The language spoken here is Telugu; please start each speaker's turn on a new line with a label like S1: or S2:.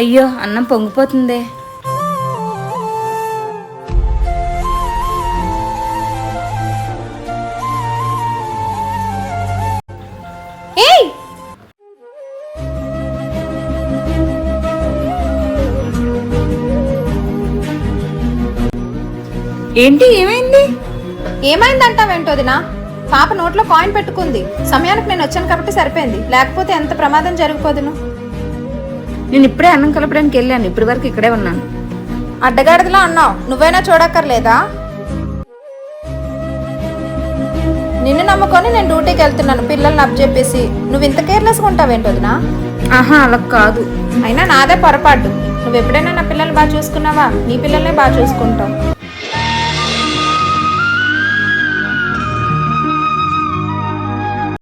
S1: అయ్యో అన్నం పొంగిపోతుందే. ఏంటి ఏమైంది?
S2: ఏమైందంటావేంటో వదినా పాప నోట్లో కాయిన్ పెట్టుకుంది. సమయానికి నేను వచ్చాను కాబట్టి సరిపోయింది. లేకపోతే ఎంత ప్రమాదం జరిగిపోదును
S1: నేను ఇప్పుడే అన్నం కలపడానికి వెళ్ళాను. ఇప్పటి వరకు ఇక్కడే ఉన్నాను.
S2: అడ్డగాడిదలా అన్నావు. నువ్వైనా చూడక్కర్లేదా? నిన్ను నమ్ముకొని నేను డ్యూటీకి వెళ్తున్నాను. పిల్లల్ని అప్పచెప్పేసి నువ్వు ఇంత కేర్లెస్గా ఉంటావేంటి వదినా?
S1: ఆహా అలా కాదు.
S2: అయినా నాదే పొరపాటు. నువ్వు ఎప్పుడైనా నా పిల్లల్ని బాగా చూసుకున్నావా? నీ పిల్లల్నే బాగా చూసుకుంటావు.